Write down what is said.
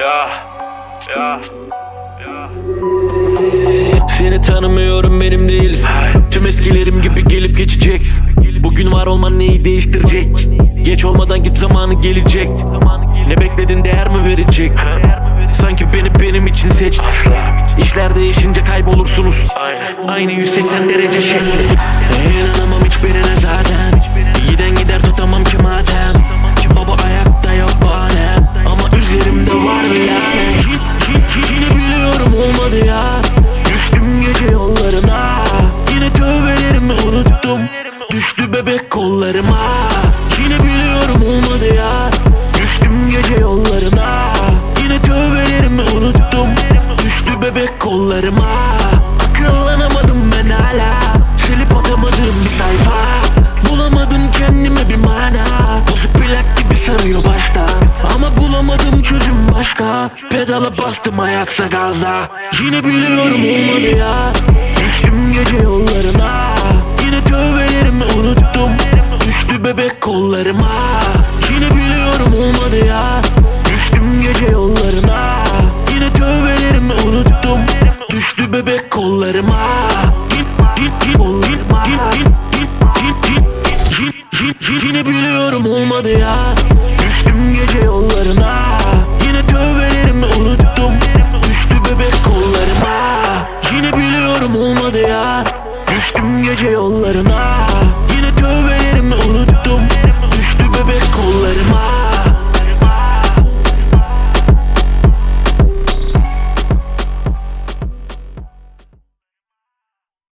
Ya, ya, ya. Seni tanımıyorum benim değiliz Tüm eskilerim gibi gelip geçeceksin Bugün var olman neyi değiştirecek? Geç olmadan git zamanı gelecek. Ne bekledin değer mi verecek? Sanki beni benim için seçti İşler değişince kaybolursunuz. Aynı 180 derece şekli. İnanamam hiçbirine zaten Düştü bebek kollarıma. Yine biliyorum olmadı ya. Düştüm gece yollarına. Yine tövbelerimi unuttum. Düştü bebek kollarıma. Akıllanamadım ben hala. Silip atamadığım bir sayfa. Bulamadım kendime bir mana. Bozuk plak gibi sarıyor baştan Ama bulamadım çözüm başka. Pedala bastım ayaksa gazda Yine biliyorum olmadı ya. Düştüm gece yollarına olmadı ya Düştüm gece yollarına Yine tövbelerimi unuttum Düştü bebek kollarıma Git git git kollarıma Git git git git git Git git Yine biliyorum olmadı ya Düştüm gece yollarına Yine tövbelerimi unuttum Düştü bebek kollarıma Yine biliyorum olmadı ya Düştüm gece yollarına